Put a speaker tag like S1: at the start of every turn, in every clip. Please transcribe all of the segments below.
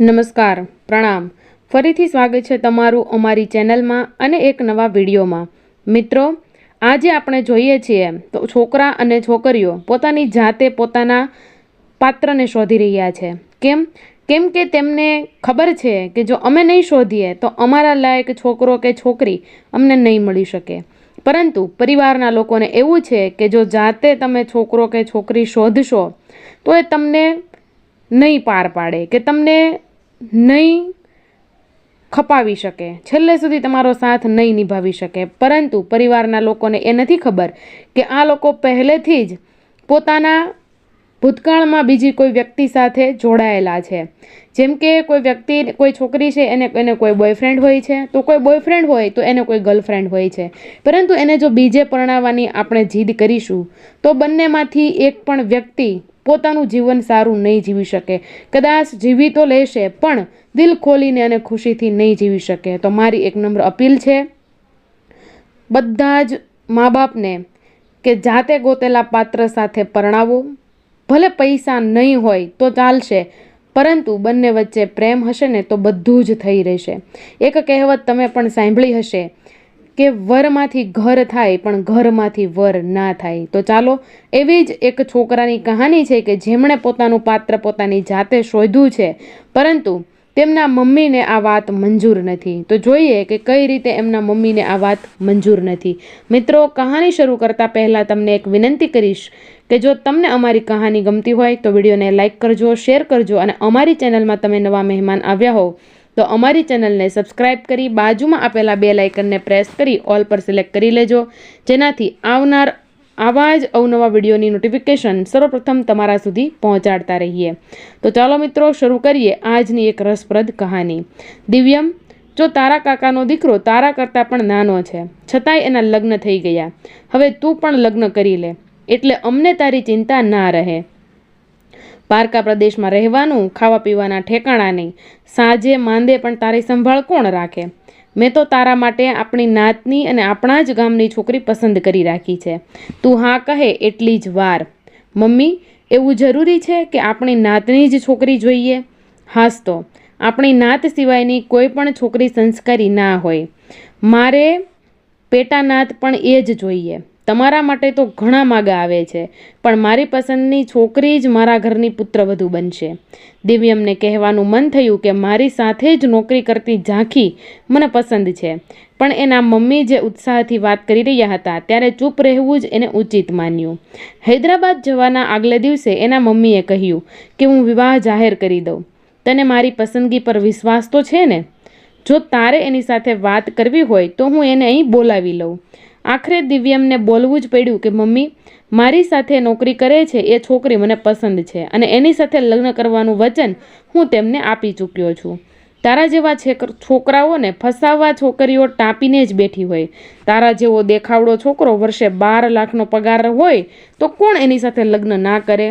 S1: નમસ્કાર, પ્રણામ. ફરીથી સ્વાગત છે તમારું અમારી ચેનલમાં અને એક નવા વિડીયોમાં. મિત્રો, આજે આપણે જોઈએ છીએ તો છોકરા અને છોકરીઓ પોતાની જાતે પોતાના પાત્રને શોધી રહ્યા છે. કેમ? કેમ કે તેમને ખબર છે કે જો અમે નહીં શોધીએ તો અમારા લાયક છોકરો કે છોકરી અમને નહીં મળી શકે. પરંતુ પરિવારના લોકોને એવું છે કે જો જાતે તમે છોકરો કે છોકરી શોધશો તો એ તમને નહીં પાર પાડે, કે તમને નહીં ખપાવી શકે. છેલ્લે સુધી તમારો સાથ નહીં નિભાવી શકે. પરંતુ પરિવારના લોકોને એ નથી ખબર કે આ લોકો પહેલેથી જ પોતાના ભૂતકાળમાં બીજી કોઈ વ્યક્તિ સાથે જોડાયેલા છે. જેમ કે કોઈ વ્યક્તિ, કોઈ છોકરી છે, એને એને કોઈ બોયફ્રેન્ડ હોય છે. તો કોઈ બોયફ્રેન્ડ હોય તો એને કોઈ ગર્લફ્રેન્ડ હોય છે. પરંતુ એને જો બીજે પરણાવવાની આપણે જીદ કરીશું, તો બંનેમાંથી એક પણ વ્યક્તિ પોતાનું જીવન સારું નહીં જીવી શકે. કદાચ જીવી તો લેશે, પણ દિલ ખોલીને અને ખુશીથી નહીં જીવી શકે. તો મારી એક નમ્ર અપીલ છે, બધા જ મા બાપને કે જાતે ગોતેલા પાત્ર સાથે પરણાવો. ભલે પૈસા નહીં હોય તો ચાલશે, પરંતુ બંને વચ્ચે પ્રેમ હશે ને તો બધું જ થઈ રહેશે. એક કહેવત તમે પણ સાંભળી હશે કે વરમાંથી ઘર થાય, પણ ઘરમાંથી વર ના થાય. તો ચાલો, એવી જ એક છોકરાની કહાની છે કે જેમણે પોતાનું પાત્ર પોતાની જાતે શોધ્યું છે, પરંતુ તેમના મમ્મીને આ વાત મંજૂર નથી. તો જોઈએ કે કઈ રીતે એમના મમ્મીને આ વાત મંજૂર નથી. મિત્રો, કહાની શરૂ કરતાં પહેલાં તમને એક વિનંતી કરીશ કે જો તમને અમારી કહાની ગમતી હોય તો વિડીયોને લાઇક કરજો, શેર કરજો અને અમારી ચેનલમાં તમે નવા મહેમાન આવ્યા હોવ તો અમારી ચેનલને સબસ્ક્રાઇબ કરી બાજુમાં આપેલા બે લાઇકનને પ્રેસ કરી ઓલ પર સિલેક્ટ કરી લેજો. જેનાથી આવનાર આવા જ અવનવા વિડીયોની નોટિફિકેશન સર્વપ્રથમ તમારા સુધી પહોંચાડતા રહીએ. તો ચાલો મિત્રો, શરૂ કરીએ આજની એક રસપ્રદ કહાની. દિવ્યમ, જો તારા કાકાનો દીકરો તારા કરતાં પણ નાનો છે, છતાંય એના લગ્ન થઈ ગયા. હવે તું પણ લગ્ન કરી લે, એટલે અમને તારી ચિંતા ના રહે. પારકા પ્રદેશમાં રહેવાનું, ખાવા પીવાના ઠેકાણા નહીં સાંજે માંદે પણ તારી સંભાળ કોણ રાખે? મેં તો તારા માટે આપણી નાતની અને આપણા જ ગામની છોકરી પસંદ કરી રાખી છે. તું હા કહે એટલી જ વાર. મમ્મી, એવું જરૂરી છે કે આપણી નાતની જ છોકરી જોઈએ? હાસ તો. આપણી નાત સિવાયની કોઈ પણ છોકરી સંસ્કારી ના હોય. મારે પેટા નાત પણ એ જ જોઈએ. તમારા માટે તો ઘણા માગા આવે છે, પણ મારી પસંદની છોકરી જ મારા ઘરની પુત્રવધુ બનશે. દિવ્યમને કહેવાનું મન થયું કે મારી સાથે જ નોકરી કરતી ઝાંખી મને પસંદ છે, પણ એના મમ્મી જે ઉત્સાહથી વાત કરી રહ્યા હતા ત્યારે ચૂપ રહેવું જ એને ઉચિત માન્યું. હૈદરાબાદ જવાના આગલે દિવસે એના મમ્મીએ કહ્યું કે હું વિવાહ જાહેર કરી દઉં. તને મારી પસંદગી પર વિશ્વાસ તો છે ને? જો તારે એની સાથે વાત કરવી હોય તો હું એને અહીં બોલાવી લઉં. આખરે દિવ્યમને બોલવું જ પડ્યું કે, મમ્મી, મારી સાથે નોકરી કરે છે, એ છોકરી મને પસંદ છે અને એની સાથે લગ્ન કરવાનું વચન હું તેમને આપી ચૂક્યો છું. તારા જેવા છોકરાઓને ફસાવવા છોકરીઓ ટાંપીને જ બેઠી હોય. તારા જેવો દેખાવડો છોકરો વર્ષે બાર લાખનો પગાર હોય તો કોણ એની સાથે લગ્ન ના કરે?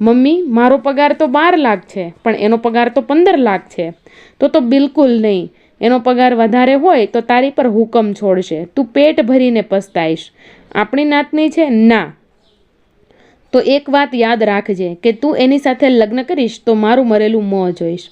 S1: મમ્મી, મારો પગાર તો બાર લાખ છે, પણ એનો પગાર તો પંદર લાખ છે. તો તો બિલકુલ નહીં. એનો પગાર વધારે હોય તો તારી પર હુકમ છોડશે. તું પેટ ભરીને પસ્તાઈશ. આપણી નાતની છે? ના. તો એક વાત યાદ રાખજે કે તું એની સાથે લગ્ન કરીશ તો મારું મરેલું મોં જોઈશ.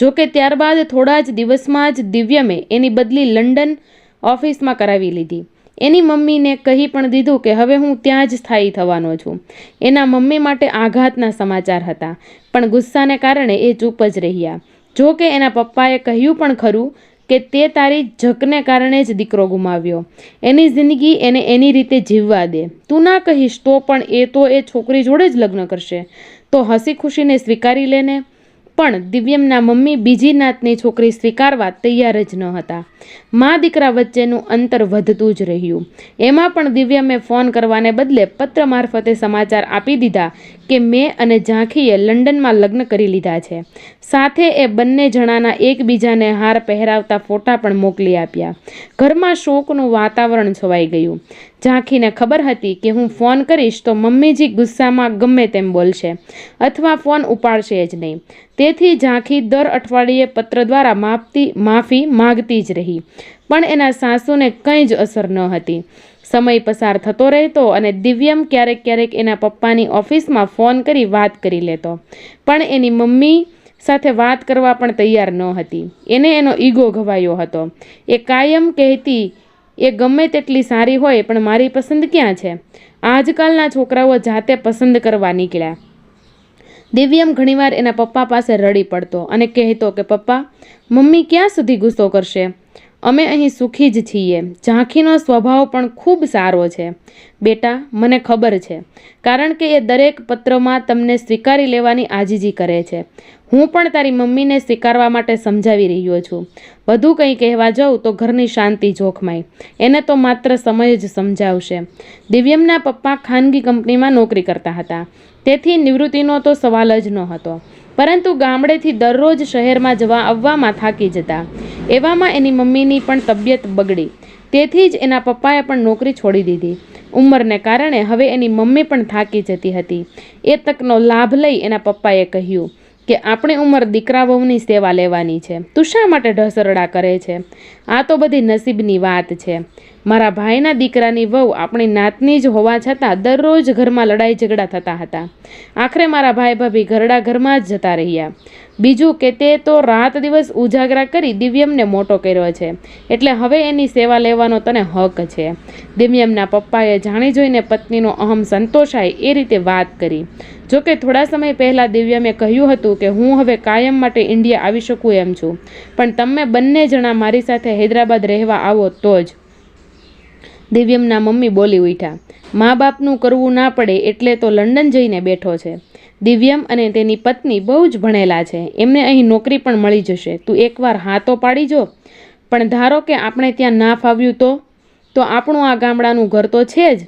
S1: જોકે ત્યારબાદ થોડા જ દિવસમાં જ દિવ્યમે એની બદલી લંડન ઓફિસમાં કરાવી લીધી. એની મમ્મીને કહી પણ દીધું કે હવે હું ત્યાં જ સ્થાયી થવાનો છું. એના મમ્મી માટે આઘાતના સમાચાર હતા. પણ ગુસ્સાને કારણે એ ચૂપ જ રહ્યા. જો કે એના પપ્પાએ કહ્યું પણ ખરું કે તે તારી જકને કારણે જ દીકરો ગુમાવ્યો. એની જિંદગી એને એની રીતે જીવવા દે. તું ના કહીશ તો પણ એ તો એ છોકરી જોડે જ લગ્ન કરશે. તો હસી ખુશીને સ્વીકારી લેને. પણ દિવ્યમના મમ્મી બીજી નાતની છોકરી સ્વીકારવા તૈયાર જ ન હતા. મા દીકરા વચ્ચેનું અંતર વધતું જ રહ્યું. એમાં પણ દિવ્યમે ફોન કરવાને બદલે પત્ર મારફતે સમાચાર આપી દીધા કે મેં અને ઝાંખીએ લંડનમાં લગ્ન કરી લીધા છે. સાથે એ બંને જણાના એકબીજાને હાર પહેરાવતા ફોટા પણ મોકલી આપ્યા. ઘરમાં શોકનું વાતાવરણ છવાઈ ગયું. ઝાંખીને ખબર હતી કે હું ફોન કરીશ તો મમ્મીજી ગુસ્સામાં ગમે તેમ બોલશે અથવા ફોન ઉપાડશે જ નહીં. તેથી ઝાંખી દર અઠવાડિયે પત્ર દ્વારા માપતી, માફી માગતી જ રહી. પણ એના સાસુને કંઈ જ અસર ન હતી. સમય પસાર થતો રહેતો અને દિવ્યમ ક્યારેક ક્યારેક એના પપ્પાની ઓફિસમાં ફોન કરી વાત કરી લેતો. પણ એની મમ્મી સાથે વાત કરવા પણ તૈયાર ન હતી. એને એનો ઈગો ઘવાયો હતો. એ કાયમ કહેતી એ ગમે તેટલી સારી હોય, પણ મારી પસંદ ક્યાં છે? આજકાલના છોકરાઓ જાતે પસંદ કરવા નીકળ્યા. દિવ્યમ ઘણીવાર એના પપ્પા પાસે રડી પડતો અને કહેતો કે, પપ્પા, મમ્મી ક્યાં સુધી ગુસ્સો કરશે? અમે અહીં સુખી જ છીએ. ઝાંખીનો સ્વભાવ પણ ખૂબ સારો છે. બેટા, મને ખબર છે. કારણ કે એ દરેક પત્રમાં તમને સ્વીકારી લેવાની આજીજી કરે છે. હું પણ તારી મમ્મીને સ્વીકારવા માટે સમજાવી રહ્યો છું. વધુ કંઈ કહેવા જાઉં તો ઘરની શાંતિ જોખમાય. એને તો માત્ર સમય જ સમજાવશે. દિવ્યમના પપ્પા ખાનગી કંપનીમાં નોકરી કરતા હતા. તેથી નિવૃત્તિનો તો સવાલ જ ન હતો પરંતુ ગામડેથી દરરોજ શહેરમાં જવા આવવામાં થાકી જતા. એવામાં એની મમ્મીની પણ તબિયત બગડી. તેથી જ એના પપ્પાએ પણ નોકરી છોડી દીધી. ઉંમરને કારણે હવે એની મમ્મી પણ થાકી જતી હતી. એ તકનો લાભ લઈ એના પપ્પાએ કહ્યું કે આપણી ઉંમર દીકરા વહુની સેવા લેવાની છે. તું શા માટે ઢસરડા કરે છે? આ તો બધી નસીબની વાત છે. મારા ભાઈના દીકરાની વહુ આપણી નાતની જ હોવા છતાં દરરોજ ઘરમાં લડાઈ ઝઘડા થતા હતા. આખરે મારા ભાઈ ભાભી ઘરડા ઘરમાં જ જતા રહ્યા. બીજું કે તે તો રાત દિવસ ઉજાગરા કરી દિવ્યમને મોટો કર્યો છે. એટલે હવે એની સેવા લેવાનો તને હક છે. દિવ્યમના પપ્પાએ જાણી જોઈને પત્નીનો અહમ સંતોષાય એ રીતે વાત કરી. જોકે થોડા સમય પહેલાં દિવ્યમે કહ્યું હતું કે હું હવે કાયમ માટે ઇન્ડિયા આવી શકું એમ છું. પણ તમે બંને જણા મારી સાથે હૈદરાબાદ રહેવા આવો તો જ. દિવ્યમના મમ્મી બોલી ઉઠ્યા, મા બાપનું કરવું ના પડે એટલે તો લંડન જઈને બેઠો છે. દિવ્યમ અને તેની પત્ની બહુ જ ભણેલા છે. એમને અહીં નોકરી પણ મળી જશે. તું એકવાર હા તો પાડી જો. પણ ધારો કે આપણે ત્યાં ના ફાવ્યું તો? તો આપણું આ ગામડાનું ઘર તો છે જ.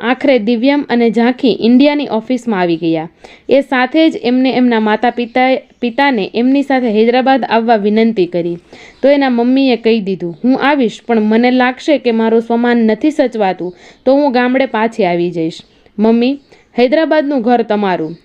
S1: આખરે દિવ્યમ અને ઝાંખી ઇન્ડિયાની ઓફિસમાં આવી ગયા. એ સાથે જ એમને એમના માતા પિતા પિતાને એમની સાથે હૈદરાબાદ આવવા વિનંતી કરી. તો એના મમ્મીએ કહી દીધું, હું આવીશ, પણ મને લાગશે કે મારું સ્વમાન નથી સચવાતું, તો હું ગામડે પાછી આવી જઈશ. મમ્મી, હૈદરાબાદનું ઘર તમારું.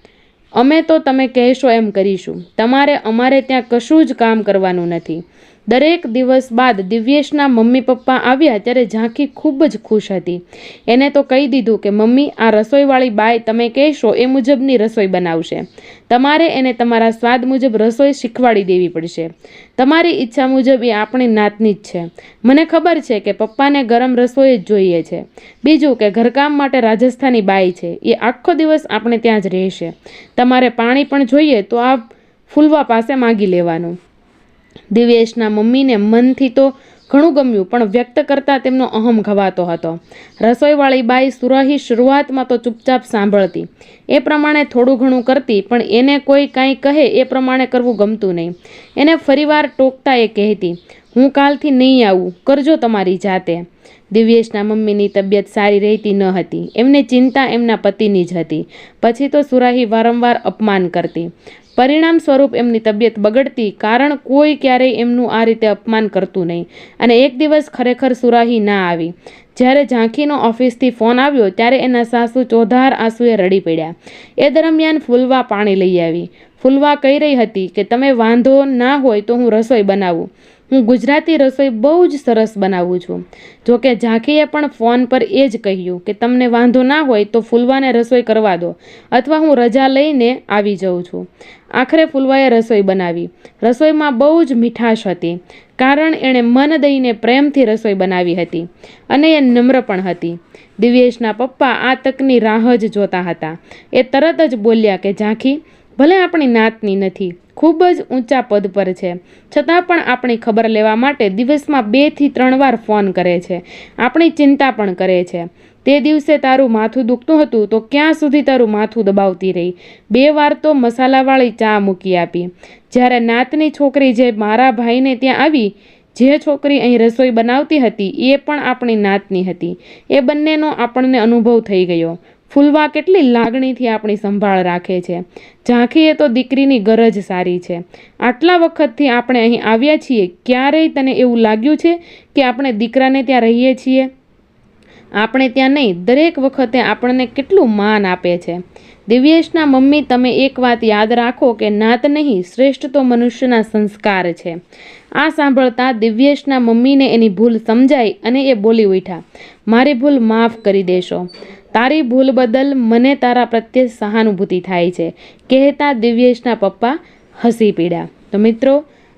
S1: અમે તો તમે કહેશો એમ કરીશું. તમારે અમારે ત્યાં કશું જ કામ કરવાનું નથી. દરેક દિવસ બાદ દિવ્યેશના મમ્મી પપ્પા આવ્યા ત્યારે ઝાંખી ખૂબ જ ખુશ હતી. એને તો કહી દીધું કે, મમ્મી, આ રસોઈવાળી બાય તમે કહેશો એ મુજબની રસોઈ બનાવશે. તમારે એને તમારા સ્વાદ મુજબ રસોઈ શીખવાડી દેવી પડશે. તમારી ઈચ્છા મુજબ એ આપણી નાતની જ છે. મને ખબર છે કે પપ્પાને ગરમ રસોઈ જ જોઈએ છે. બીજું કે, ઘરકામ માટે રાજસ્થાની બાઈ છે. એ આખો દિવસ આપણે ત્યાં જ રહેશે. તમારે પાણી પણ જોઈએ તો આ ફૂલવા પાસે માગી લેવાનું. દિવ્યેશના મમ્મીને મનથી તો ઘણું ગમ્યું, પણ વ્યક્ત કરતાં તેમનો અહમ ઘવાતો હતો. રસોઈવાળી બાઈ સુરાહી શરૂઆતમાં તો ચૂપચાપ સાંભળતી. એ પ્રમાણે થોડું ઘણું કરતી, પણ એને કોઈ કાંઈ કહે એ પ્રમાણે કરવું ગમતું નહીં. એને ફરીવાર ટોકતા એ કહેતી, હું કાલથી નહીં આવું, કરજો તમારી જાતે. દિવ્યેશના મમ્મીની તબિયત સારી રહેતી ન હતી. એમને ચિંતા એમના પતિની જ હતી. પછી તો સુરાહી વારંવાર અપમાન કરતી. પરિણામ સ્વરૂપ એમની તબિયત બગડતી કારણ કોઈ ક્યારેય એમનું આ રીતે અપમાન કરતું નહીં. અને એક દિવસ ખરેખર સુરાહી ના આવી. જ્યારે ઝાંખીનો ઓફિસથી ફોન આવ્યો ત્યારે એના સાસુ ચોધાર આંસુએ રડી પડ્યા. એ દરમિયાન ફૂલવા પાણી લઈ આવી. ફૂલવા કહી રહી હતી કે, તમે વાંધો ના હોય તો હું રસોઈ બનાવું. હું ગુજરાતી રસોઈ બહુ જ સરસ બનાવું છું. જોકે ઝાંખીએ પણ ફોન પર એ જ કહ્યું કે તમને વાંધો ના હોય તો ફૂલવાને રસોઈ કરવા દો, અથવા હું રજા લઈને આવી જાઉં છું. આખરે ફૂલવાએ રસોઈ બનાવી. રસોઈમાં બહુ જ મીઠાશ હતી, કારણ એણે મન દઈને પ્રેમથી રસોઈ બનાવી હતી, અને એ નમ્ર પણ હતી. દિવ્યેશના પપ્પા આ તકની રાહ જ જોતા હતા. એ તરત જ બોલ્યા કે ઝાંખી ભલે આપણી નાતની નથી, ખૂબ જ ઊંચા પદ પર છે. છતાં પણ આપણી ખબર લેવા માટે દિવસમાં બેથી ત્રણ વાર ફોન કરે છે. આપણી ચિંતા પણ કરે છે. તે દિવસે તારું માથું દુખતું હતું તો ક્યાં સુધી તારું માથું દબાવતી રહી? બે વાર તો મસાલાવાળી ચા મૂકી આપી. જ્યારે નાતની છોકરી જે મારા ભાઈને ત્યાં આવી, જે છોકરી અહીં રસોઈ બનાવતી હતી, એ પણ આપણી નાતની હતી. એ બંનેનો આપણને અનુભવ થઈ ગયો. ફૂલવા કેટલી લાગણીથી આપણી સંભાળ રાખે છે. ઝાંખીએ તો દીકરીની ગરજ સારી છે. આટલા વખતથી આપણે અહીં આવ્યા છીએ. ક્યારેય તને એવું લાગ્યું છે કે આપણે દીકરાને ત્યાં રહીએ છીએ? આપણે ત્યાં નહીં. દરેક વખતે આપણને કેટલું માન આપે છે. દિવ્યેશના મમ્મી, તમે એક વાત યાદ રાખો કે નાત નહીં, શ્રેષ્ઠ તો મનુષ્યના સંસ્કાર છે. આ સાંભળતા દિવ્યેશના મમ્મીને એની ભૂલ સમજાઈ અને એ બોલી ઉઠ્યા, મારી ભૂલ માફ કરી દેશો. તારી ભૂલ બદલ મને તારા પ્રત્યે સહાનુભૂતિ થાય છે. કહેતા દિવ્યેશના પપ્પા હસી પીડ્યા. તો મિત્રો,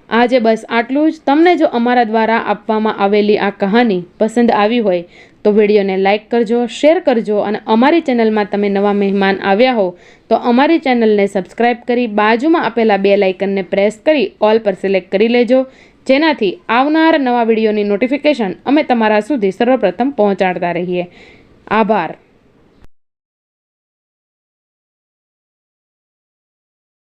S1: આજે બસ આટલું જ. તમને જો અમારા દ્વારા આપવામાં આવેલી આ કહાની પસંદ આવી હોય, તો વિડીયોને લાઇક કરજો, શેર કરજો અને અમારી ચેનલમાં તમે નવા મહેમાન આવ્યા હો, તો અમારી ચેનલને સબસ્ક્રાઇબ કરી બાજુમાં આપેલા બે લાઇકનને પ્રેસ કરી ઓલ પર સિલેક્ટ કરી લેજો. જેનાથી આવનાર નવા વિડીયોની નોટિફિકેશન અમે તમારા સુધી સર્વપ્રથમ પહોંચાડતા રહીએ. આભાર.